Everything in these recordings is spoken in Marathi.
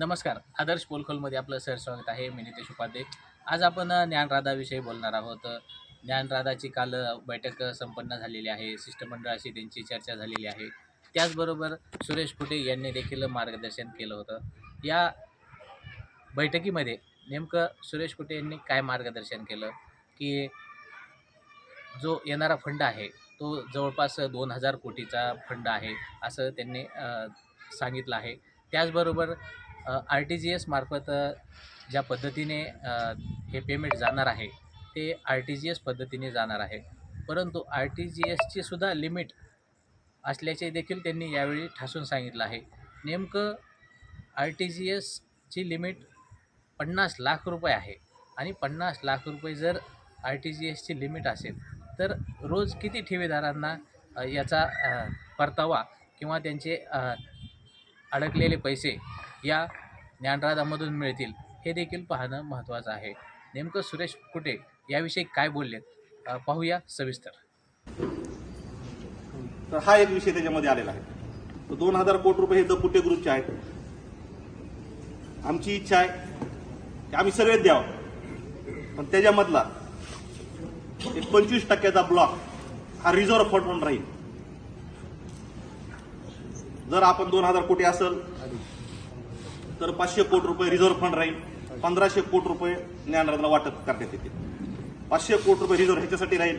नमस्कार आदर्श पोलखोलमध्ये आपलं सर स्वागत आहे मी नितेश उपाध्ये. आज आपण ज्ञानराधाविषयी बोलणार आहोत. ज्ञानराधाची काल बैठक संपन्न झालेली आहे शिष्टमंडळाशी त्यांची चर्चा झालेली आहे. त्याचबरोबर सुरेश फुटे यांनी देखील मार्गदर्शन केलं होतं. या बैठकीमध्ये नेमकं सुरेश फुटे यांनी काय मार्गदर्शन केलं? की जो येणारा फंड आहे तो जवळपास दोन हजार कोटीचा फंड आहे असं त्यांनी सांगितलं आहे. त्याचबरोबर आर टी जी एसमार्फत ज्या पद्धतीने हे पेमेंट जाणार आहे ते आर टी जी एस पद्धतीने जाणार आहे. परंतु आर टी जी एसची सुद्धा लिमिट असल्याचे देखील त्यांनी यावेळी ठासून सांगितलं आहे. नेमकं आर टी जी एसची लिमिट पन्नास लाख रुपये आहे आणि पन्नास लाख रुपये जर आर टी जी एसची लिमिट असेल तर रोज किती ठेवीदारांना याचा परतावा किंवा त्यांचे अडकलेले पैसे या ज्ञानराधामधून मिळतील हे देखील पाहणं महत्त्वाचं आहे. नेमकं सुरेश कुटे याविषयी काय बोललेत? पाहूया सविस्तर. तर हा एक विषय त्याच्यामध्ये आलेला आहे. तर दोन हजार कोटी रुपये हे द पुटे ग्रुपचे आहेत. आमची इच्छा आहे की आम्ही सगळेच द्यावं. पण त्याच्यामधला एक पंचवीस टक्क्याचा ब्लॉक हा रिझर्व्ह फंड म्हणून राहील. जर आपण दोन हजार कोटी असेल तर पाचशे कोटी रुपये रिझर्व्ह फंड राहील. पंधराशे कोटी रुपये ज्ञानरत्न वाटप करण्यात येतील. पाचशे कोटी रुपये रिझर्व्ह ह्याच्यासाठी राहील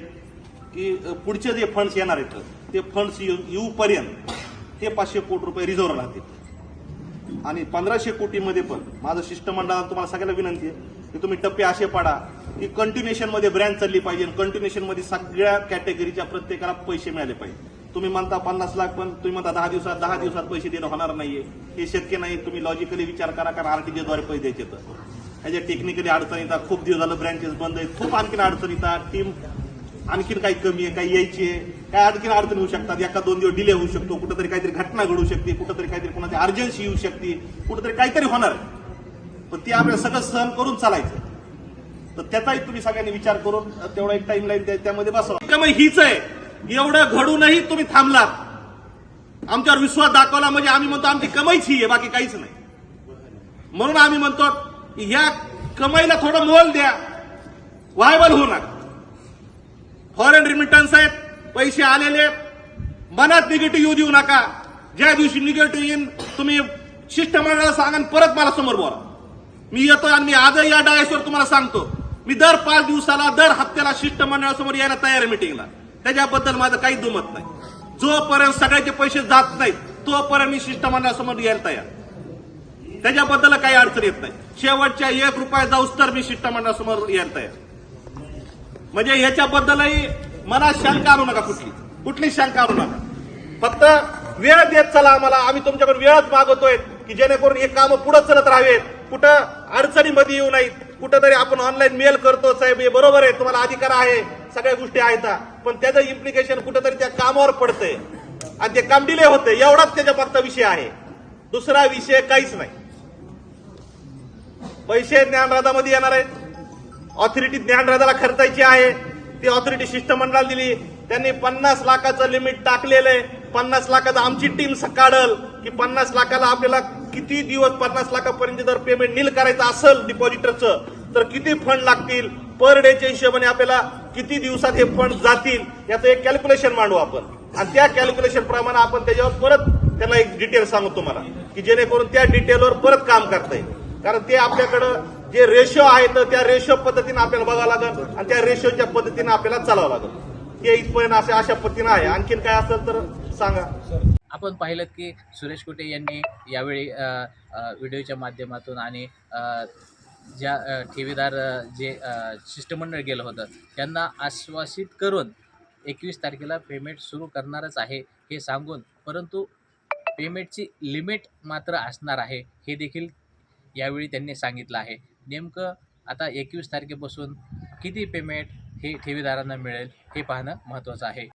की पुढचे जे फंड्स येणार आहेत ते फंड्स येऊपर्यंत ते पाचशे कोटी रुपये रिझर्व्ह राहतील. आणि पंधराशे कोटीमध्ये पण माझं शिष्टमंडळाला तुम्हाला सगळ्याला विनंती आहे की तुम्ही टप्पे असे पाडा की कंटिन्युएशनमध्ये ब्रँच चालली पाहिजे कंटिन्युएशनमध्ये सगळ्या कॅटेगरीच्या प्रत्येकाला पैसे मिळाले पाहिजे. तुम्ही म्हणता पन्नास लाख पण तुम्ही म्हणता दहा दिवसात दहा दिवसात पैसे देणं होणार नाहीये. हे शक्य नाही. तुम्ही लॉजिकली विचार करा कारण आरटीजी द्वारे पैसे द्यायचे तर. ह्याच्या टेक्निकली अडचण येतात खूप दिवस झालं ब्रँचेस बंद आहेत. खूप आणखीन अडचण येतात टीम आणखीन काही कमी आहे काही यायची आहे. काय आणखीन अडचण होऊ शकतात? एका दोन दिवस डिले होऊ शकतो. कुठेतरी काहीतरी घटना घडू शकते. कुठंतरी काहीतरी कोणाची अर्जन्सी येऊ शकते. कुठेतरी काहीतरी होणार. पण ते आपल्याला सगळं सहन करून चालायचं. तर त्याचाही तुम्ही सगळ्यांनी विचार करून तेवढा एक टाइम लाईन त्यामध्ये बसवा. त्यामुळे हीच आहे. एवढं घडूनही तुम्ही थांबलात. आमच्यावर विश्वास दाखवला म्हणजे आम्ही म्हणतो आमची कमाईच ही आहे बाकी काहीच नाही. म्हणून आम्ही म्हणतो की ह्या कमाईला थोडं मोल द्या. व्हायबल होऊ नका फॉरेन रिमिटन्स आहेत पैसे आलेले मनात निगेटिव्ह येऊ देऊ नका. ज्या दिवशी निगेटिव्ह येईन तुम्ही शिष्टमंडळाला सांगा परत मला समोर बोला. मी येतो आणि मी आजही या डायसवर तुम्हाला सांगतो. मी दर पाच दिवसाला दर हप्त्याला शिष्टमंडळासमोर यायला तयार आहे मिटिंगला त्याच्याबद्दल माझं काही दुमत नाही. जोपर्यंत सगळ्याचे पैसे जात नाहीत तोपर्यंत मी शिष्टमंडळासमोर यायला तयार. त्याच्याबद्दल काही अडचण येत नाही. शेवटच्या एक रुपया जाऊस तर मी शिष्टमंडळासमोर यायला तयार. म्हणजे ह्याच्याबद्दलही मनात शंका आणू नका कुठली. कुठली शंका आणू नका. फक्त वेळ देत चला आम्हाला. आम्ही तुमच्याकडून वेळच मागवतोय की जेणेकरून हे कामं पुढे चलत राहावेत. कुठं अडचणीमध्ये येऊ नाहीत कुठंतरी आपण ऑनलाईन मेल करतो साहेब हे बरोबर आहे. तुम्हाला अधिकार आहे. सगळ्या गोष्टी आहेत पण त्याचं इम्प्लिकेशन कुठेतरी त्या कामावर पडतंय. आणि ते काम डिले होते एवढाच त्याच्या फक्त विषय आहे. दुसरा विषय काहीच नाही. पैसे ज्ञानराधामध्ये येणार आहेत. ऑथॉरिटी ज्ञानराजाला खर्चायची आहे. ती ऑथॉरिटी शिष्टमंडळाला दिली. त्यांनी पन्नास लाखाचं लिमिट टाकलेलं आहे पन्नास लाखाचं आमची टीम काढल की पन्नास लाखाला आपल्याला किती दिवस पन्नास लाखापर्यंत जर पेमेंट नील करायचं असेल डिपॉझिटरचं तर किती फंड लागतील? पर डेच्या हिशोबाने आपल्याला किती दिवसात हे फंड जातील याचं एक कॅल्क्युलेशन मांडू आपण. आणि त्या कॅल्क्युलेशन प्रमाणे आपण त्याच्यावर परत त्यांना एक डिटेल सांगू तुम्हाला की जेणेकरून त्या डिटेलवर परत काम करता येईल. कारण ते आपल्याकडं जे रेशो आहे तर त्या रेशो पद्धतीनं आपल्याला बघावं लागेल आणि त्या रेशोच्या पद्धतीनं आपल्याला चालावं लागेल. ते इथपर्यंत अशा अशा पद्धतीनं आहे. आणखीन काय असेल तर सांगा. आपण पाहिलं की सुरेश कुटे यांनी यावेळी व्हिडिओच्या माध्यमातून आणि ज्या ठेवीदार जे शिष्टमंडळ गेलं होतं त्यांना आश्वासित करून एकवीस तारखेला पेमेंट सुरू करणारच आहे हे सांगून परंतु पेमेंटची लिमिट मात्र असणार आहे हे देखील यावेळी त्यांनी सांगितलं आहे. नेमकं आता एकवीस तारखेपासून किती पेमेंट हे ठेवीदारांना मिळेल हे पाहणं महत्त्वाचं आहे.